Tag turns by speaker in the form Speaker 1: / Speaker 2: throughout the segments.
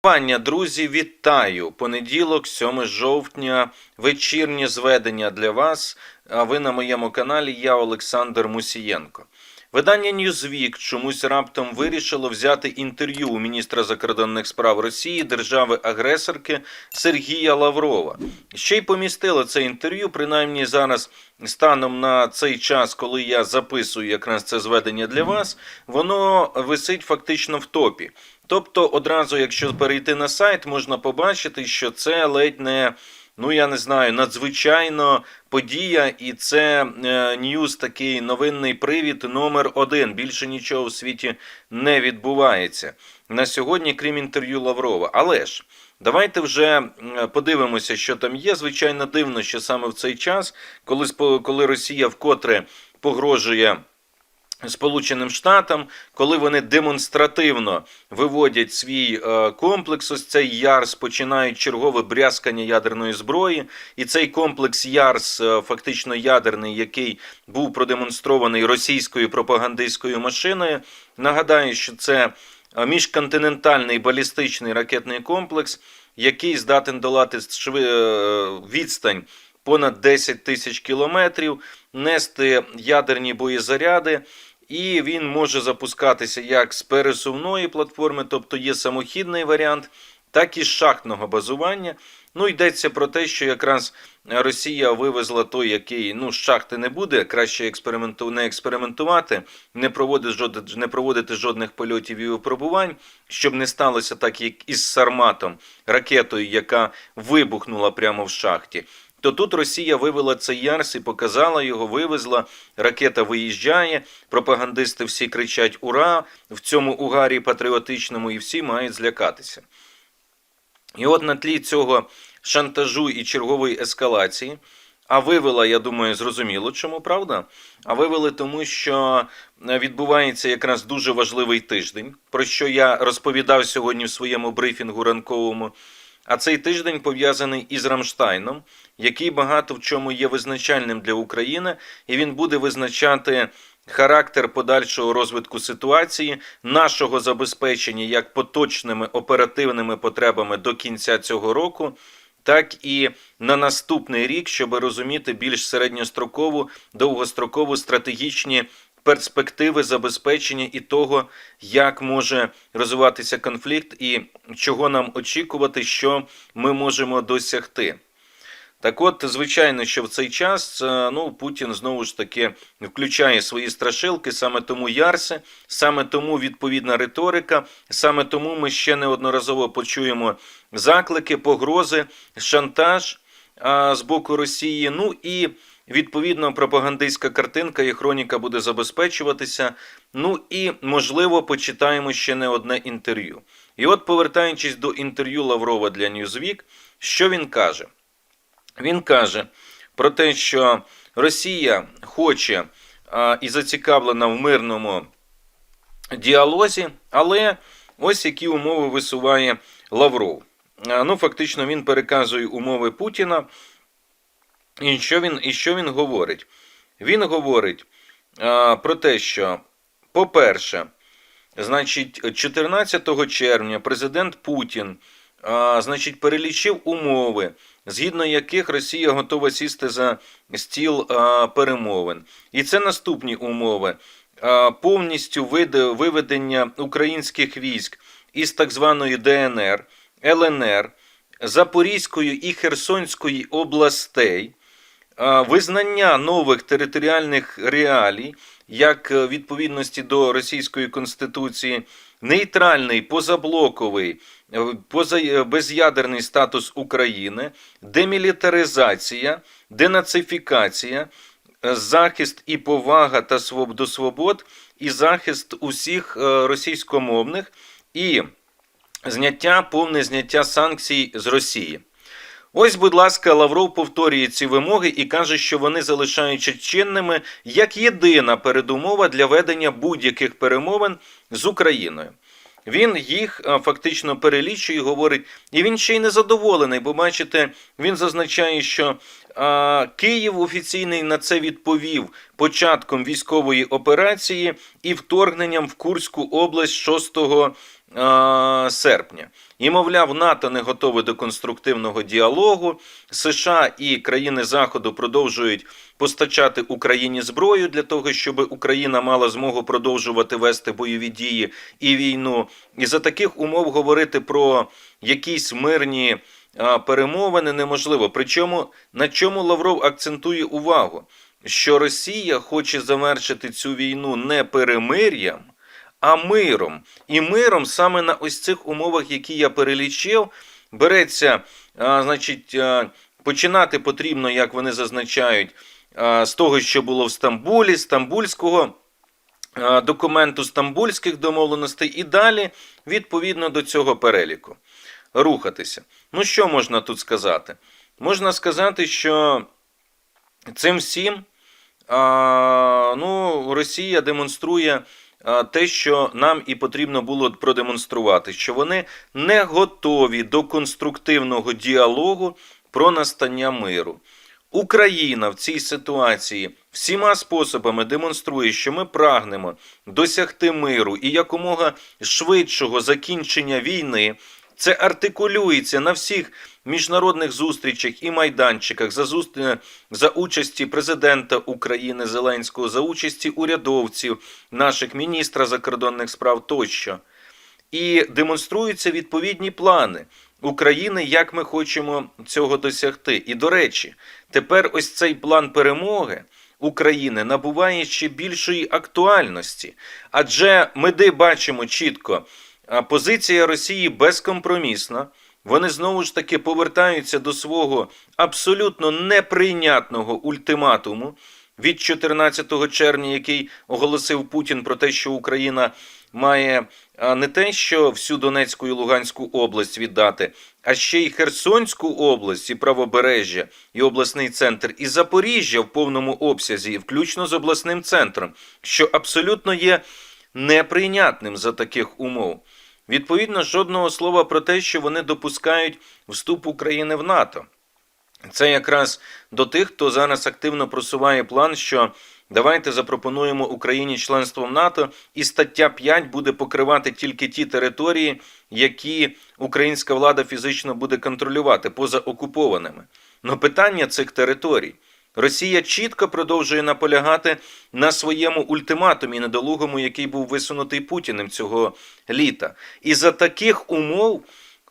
Speaker 1: Пання, друзі, вітаю! Понеділок, 7 жовтня, вечірнє зведення для вас. А ви на моєму каналі, я Олександр Мусієнко. Видання Newsweek чомусь раптом вирішило взяти інтерв'ю у міністра закордонних справ Росії, держави-агресорки Сергія Лаврова. Ще й помістило це інтерв'ю, принаймні зараз, станом на цей час, коли я записую якраз це зведення для вас, воно висить фактично в топі. Тобто, одразу, якщо перейти на сайт, можна побачити, що це ледь не. Ну, я не знаю, надзвичайно подія, і це е, ньюз такий новинний привід номер один. Більше нічого в світі не відбувається на сьогодні, крім інтерв'ю Лаврова. Але ж давайте вже подивимося, що там є. Звичайно, дивно, що саме в цей час, коли коли Росія вкотре погрожує. Сполученим Штатам, коли вони демонстративно виводять свій е, комплекс, ось цей ЯРС, починають чергове брязкання ядерної зброї, і цей комплекс ЯРС, е, фактично ядерний, який був продемонстрований російською пропагандистською машиною. Нагадаю, що це е, міжконтинентальний балістичний ракетний комплекс, який здатен долати шви- відстань понад 10 тисяч кілометрів, нести ядерні боєзаряди. І він може запускатися як з пересувної платформи, тобто є самохідний варіант, так і з шахтного базування. Ну, йдеться про те, що якраз Росія вивезла той, який ну, з шахти не буде, краще експерименту, не експериментувати, не проводити, жодних, не проводити жодних польотів і випробувань, щоб не сталося так, як із Сарматом, ракетою, яка вибухнула прямо в шахті. То тут Росія вивела цей Ярс і показала його, вивезла. Ракета виїжджає, пропагандисти всі кричать Ура! в цьому угарі патріотичному, і всі мають злякатися. І от на тлі цього шантажу і чергової ескалації, а вивела, я думаю, зрозуміло, чому правда? А вивели тому, що відбувається якраз дуже важливий тиждень, про що я розповідав сьогодні в своєму брифінгу ранковому. А цей тиждень пов'язаний із Рамштайном, який багато в чому є визначальним для України, і він буде визначати характер подальшого розвитку ситуації, нашого забезпечення як поточними оперативними потребами до кінця цього року. Так і на наступний рік, щоб розуміти більш середньострокову, довгострокову стратегічні перспективи забезпечення і того, як може розвиватися конфлікт, і чого нам очікувати, що ми можемо досягти. Так от, звичайно, що в цей час е, ну, Путін знову ж таки включає свої страшилки, саме тому ярси, саме тому відповідна риторика, саме тому ми ще неодноразово почуємо заклики, погрози, шантаж а, з боку Росії. Ну і відповідно пропагандистська картинка і хроніка буде забезпечуватися. Ну і можливо почитаємо ще не одне інтерв'ю. І от, повертаючись до інтерв'ю Лаврова для Newsweek, що він каже? Він каже про те, що Росія хоче і зацікавлена в мирному діалозі, але ось які умови висуває Лавров. Ну, фактично, він переказує умови Путіна. І що він, і що він говорить? Він говорить а, про те, що, по-перше, значить, 14 червня президент Путін а, значить, перелічив умови, згідно яких Росія готова сісти за стіл перемовин. І це наступні умови: повністю виведення українських військ із так званої ДНР, ЛНР, Запорізької і Херсонської областей. Визнання нових територіальних реалій, як е, відповідності до Російської Конституції, нейтральний, позаблоковий, е, поза, е, без'ядерний статус України, демілітаризація, денацифікація, е, захист і повага та своб- до свобод, і захист усіх російськомовних, і зняття, повне зняття санкцій з Росії. Ось, будь ласка, Лавров повторює ці вимоги і каже, що вони залишаються чинними як єдина передумова для ведення будь-яких перемовин з Україною. Він їх фактично перелічує говорить, і він ще й не задоволений, бо бачите, він зазначає, що а, Київ офіційний на це відповів початком військової операції і вторгненням в Курську область 6 е, серпня. І, мовляв, НАТО не готове до конструктивного діалогу. США і країни Заходу продовжують постачати Україні зброю для того, щоб Україна мала змогу продовжувати вести бойові дії і війну. І за таких умов говорити про якісь мирні перемовини неможливо. Причому на чому Лавров акцентує увагу, що Росія хоче завершити цю війну не перемир'ям, а миром. І миром саме на ось цих умовах, які я перелічив, береться, значить, починати потрібно, як вони зазначають, з того, що було в Стамбулі, стамбульського. Документу стамбульських домовленостей і далі відповідно до цього переліку рухатися. Ну, що можна тут сказати? Можна сказати, що цим всім а, ну, Росія демонструє те, що нам і потрібно було продемонструвати, що вони не готові до конструктивного діалогу про настання миру. Україна в цій ситуації всіма способами демонструє, що ми прагнемо досягти миру і якомога швидшого закінчення війни. Це артикулюється на всіх міжнародних зустрічах і майданчиках за, зустр... за участі президента України Зеленського, за участі урядовців, наших міністра закордонних справ тощо. І демонструються відповідні плани України, як ми хочемо цього досягти. І до речі, тепер ось цей план перемоги. України набуває ще більшої актуальності, адже ми де бачимо чітко, позиція Росії безкомпромісна. Вони знову ж таки повертаються до свого абсолютно неприйнятного ультиматуму від 14 червня, який оголосив Путін про те, що Україна має не те, що всю Донецьку і Луганську область віддати, а ще й Херсонську область і правобережжя, і обласний центр, і Запоріжжя в повному обсязі, включно з обласним центром, що абсолютно є неприйнятним за таких умов. Відповідно, жодного слова про те, що вони допускають вступ України в НАТО. Це якраз до тих, хто зараз активно просуває план, що давайте запропонуємо Україні членство в НАТО, і стаття 5 буде покривати тільки ті території, які українська влада фізично буде контролювати поза окупованими. Но питання цих територій. Росія чітко продовжує наполягати на своєму ультиматумі недолугому, який був висунутий Путіним цього літа. І за таких умов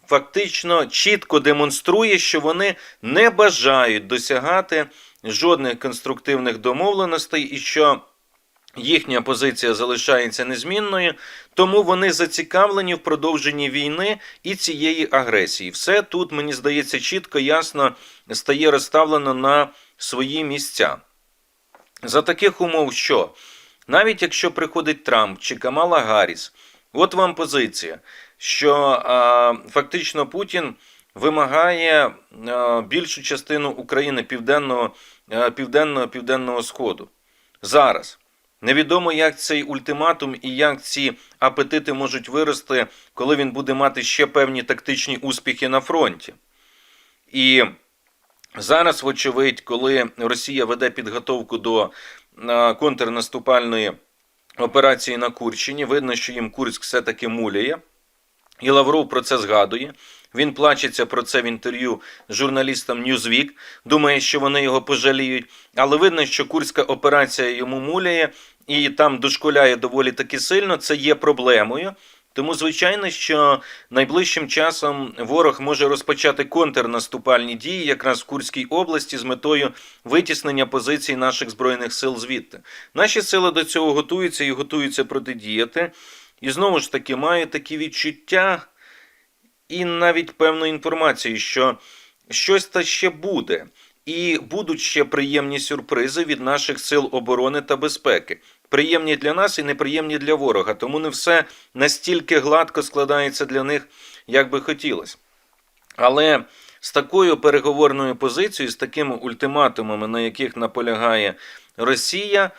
Speaker 1: фактично чітко демонструє, що вони не бажають досягати жодних конструктивних домовленостей і що. Їхня позиція залишається незмінною, тому вони зацікавлені в продовженні війни і цієї агресії. Все тут, мені здається, чітко, ясно стає розставлено на свої місця. За таких умов, що навіть якщо приходить Трамп чи Камала Гарріс, от вам позиція, що а, фактично Путін вимагає а, більшу частину України південного, а, південного південного сходу зараз. Невідомо, як цей ультиматум і як ці апетити можуть вирости, коли він буде мати ще певні тактичні успіхи на фронті. І зараз, вочевидь, коли Росія веде підготовку до контрнаступальної операції на Курщині, видно, що їм Курськ все-таки муляє. І Лавров про це згадує. Він плачеться про це в інтерв'ю з журналістом Newsweek, думає, що вони його пожаліють. Але видно, що курська операція йому муляє і там дошкуляє доволі таки сильно. Це є проблемою. Тому, звичайно, що найближчим часом ворог може розпочати контрнаступальні дії якраз в Курській області з метою витіснення позицій наших збройних сил звідти. Наші сили до цього готуються і готуються протидіяти. І знову ж таки маю такі відчуття і навіть певну інформацію, що щось та ще буде, і будуть ще приємні сюрпризи від наших сил оборони та безпеки. Приємні для нас і неприємні для ворога, тому не все настільки гладко складається для них, як би хотілося. Але з такою переговорною позицією, з такими ультиматумами, на яких наполягає Росія,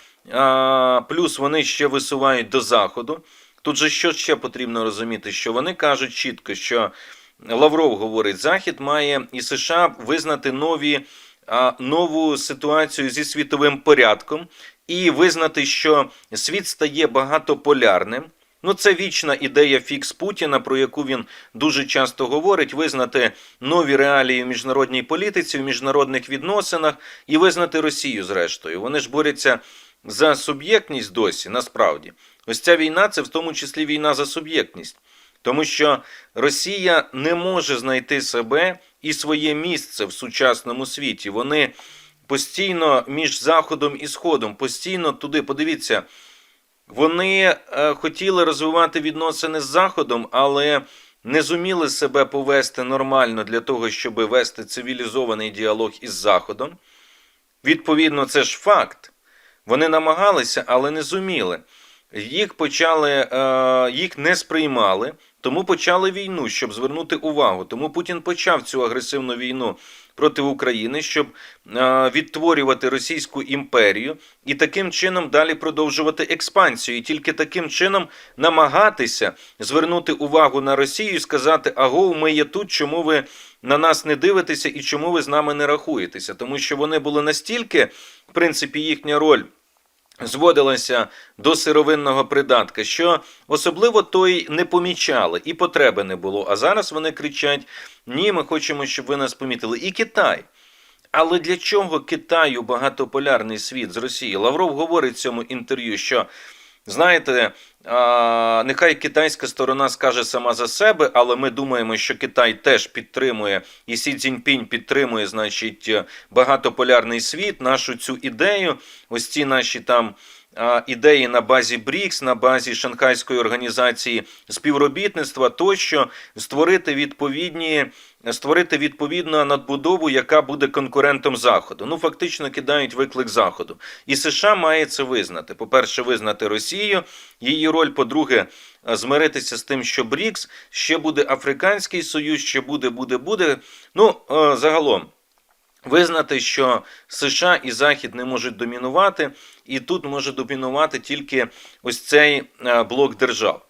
Speaker 1: плюс вони ще висувають до Заходу. Тут же що ще потрібно розуміти, що вони кажуть чітко, що Лавров говорить, Захід має і США визнати нові, нову ситуацію зі світовим порядком і визнати, що світ стає багатополярним. Ну, це вічна ідея фікс Путіна, про яку він дуже часто говорить: визнати нові реалії в міжнародній політиці, в міжнародних відносинах і визнати Росію зрештою. Вони ж борються за суб'єктність досі, насправді. Ось ця війна це в тому числі війна за суб'єктність. Тому що Росія не може знайти себе і своє місце в сучасному світі. Вони постійно між Заходом і Сходом, постійно туди, подивіться, вони е, хотіли розвивати відносини з Заходом, але не зуміли себе повести нормально для того, щоб вести цивілізований діалог із Заходом. Відповідно, це ж факт. Вони намагалися, але не зуміли. Їх почали, е, їх не сприймали, тому почали війну, щоб звернути увагу. Тому Путін почав цю агресивну війну проти України, щоб е, відтворювати Російську імперію і таким чином далі продовжувати експансію. І тільки таким чином намагатися звернути увагу на Росію і сказати: Аго, ми є тут, чому ви на нас не дивитеся і чому ви з нами не рахуєтеся? Тому що вони були настільки, в принципі, їхня роль зводилася до сировинного придатка, що особливо той не помічали і потреби не було. А зараз вони кричать: ні, ми хочемо, щоб ви нас помітили. І Китай. Але для чого Китаю багатополярний світ з Росії? Лавров говорить в цьому інтерв'ю, що знаєте, а, нехай китайська сторона скаже сама за себе, але ми думаємо, що Китай теж підтримує, і Сі Цзіньпінь підтримує, значить, багатополярний світ, нашу цю ідею, ось ці наші там. Ідеї на базі БРІКС, на базі Шанхайської організації співробітництва, тощо створити відповідні створити відповідну надбудову, яка буде конкурентом Заходу. Ну фактично кидають виклик Заходу. І США має це визнати. По-перше, визнати Росію, її роль. По-друге, змиритися з тим, що БРІКС ще буде Африканський Союз, ще буде, буде, буде. Ну е, загалом. Визнати, що США і Захід не можуть домінувати, і тут може домінувати тільки ось цей е, блок держав.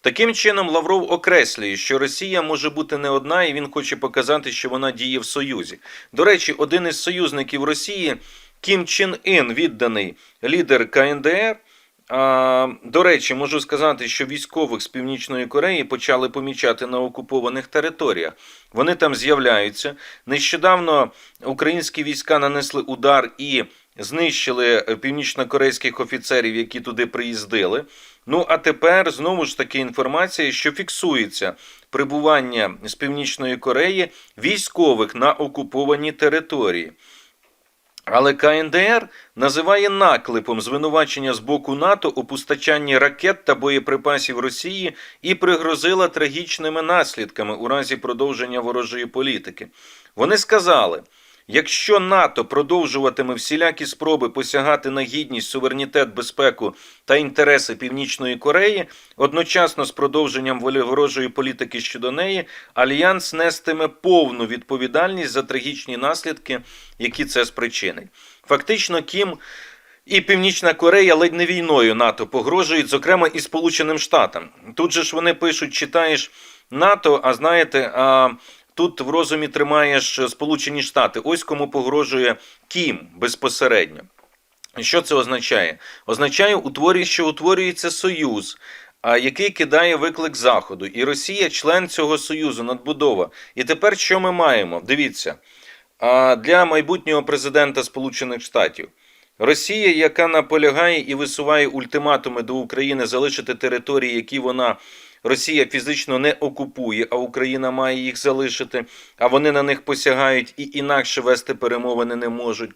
Speaker 1: Таким чином, Лавров окреслює, що Росія може бути не одна, і він хоче показати, що вона діє в Союзі. До речі, один із союзників Росії, Кім Чен Ін, відданий лідер КНДР. До речі, можу сказати, що військових з Північної Кореї почали помічати на окупованих територіях. Вони там з'являються. Нещодавно українські війська нанесли удар і знищили північнокорейських офіцерів, які туди приїздили. Ну а тепер знову ж таки інформація, що фіксується прибування з Північної Кореї військових на окуповані території. Але КНДР називає наклепом звинувачення з боку НАТО у постачанні ракет та боєприпасів Росії і пригрозила трагічними наслідками у разі продовження ворожої політики. Вони сказали. Якщо НАТО продовжуватиме всілякі спроби посягати на гідність, суверенітет, безпеку та інтереси Північної Кореї, одночасно з продовженням ворожої політики щодо неї, альянс нестиме повну відповідальність за трагічні наслідки, які це спричинить. Фактично, Кім. І Північна Корея ледь не війною НАТО погрожують, зокрема і Сполученим Штатам. Тут же ж вони пишуть, читаєш НАТО, а знаєте, а Тут в розумі тримаєш Сполучені Штати. Ось кому погрожує Кім безпосередньо. Що це означає? Означає, що утворюється союз, який кидає виклик Заходу. І Росія член цього союзу, надбудова. І тепер що ми маємо? Дивіться, для майбутнього президента Сполучених Штатів. Росія, яка наполягає і висуває ультиматуми до України залишити території, які вона Росія фізично не окупує, а Україна має їх залишити, а вони на них посягають і інакше вести перемовини не можуть.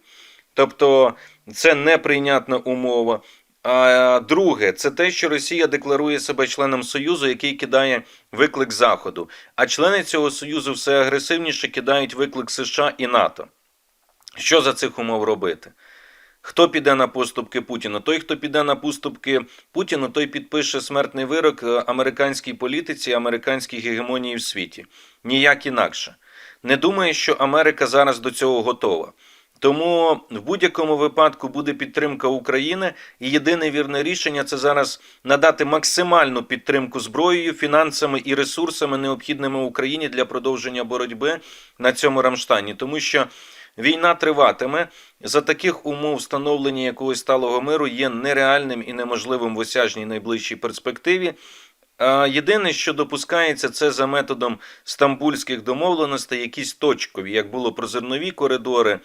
Speaker 1: Тобто це неприйнятна умова. А друге, це те, що Росія декларує себе членом Союзу, який кидає виклик Заходу. А члени цього Союзу все агресивніше кидають виклик США і НАТО. Що за цих умов робити? Хто піде на поступки Путіна? Той, хто піде на поступки Путіну, той підпише смертний вирок е, американській політиці, американській гегемонії в світі. Ніяк інакше. Не думаю, що Америка зараз до цього готова. Тому в будь-якому випадку буде підтримка України, і єдине вірне рішення це зараз надати максимальну підтримку зброєю, фінансами і ресурсами, необхідними Україні для продовження боротьби на цьому Рамштані, тому що війна триватиме. За таких умов встановлення якогось сталого миру є нереальним і неможливим в осяжній найближчій перспективі. Єдине, що допускається, це за методом стамбульських домовленостей, якісь точкові, як було про зернові коридори,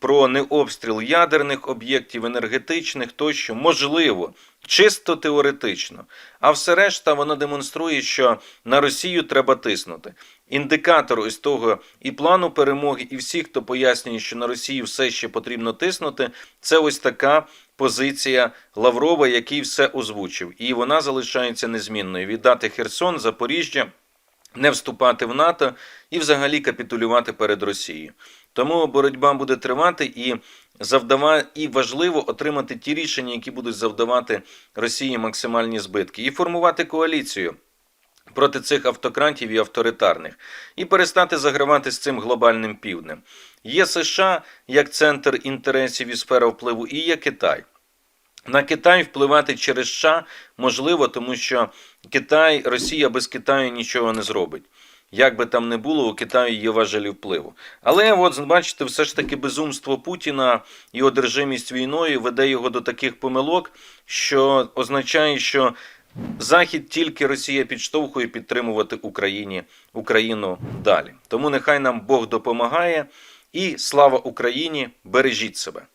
Speaker 1: про необстріл ядерних об'єктів, енергетичних тощо, можливо, чисто теоретично. А все решта воно демонструє, що на Росію треба тиснути. Індикатор ось того і плану перемоги, і всіх, хто пояснює, що на Росію все ще потрібно тиснути, це ось така позиція Лаврова, який все озвучив. І вона залишається незмінною. Віддати Херсон, Запоріжжя не вступати в НАТО і взагалі капітулювати перед Росією. Тому боротьба буде тривати і завдава... і важливо отримати ті рішення, які будуть завдавати Росії максимальні збитки, і формувати коаліцію. Проти цих автократів і авторитарних і перестати загравати з цим глобальним півднем. Є США як центр інтересів і сфера впливу, і є Китай. На Китай впливати через США можливо, тому що Китай, Росія без Китаю нічого не зробить. Як би там не було, у Китаю є важелі впливу. Але от бачите, все ж таки безумство Путіна і одержимість війною веде його до таких помилок, що означає, що Захід тільки Росія підштовхує підтримувати Україні Україну далі. Тому нехай нам Бог допомагає і слава Україні! Бережіть себе.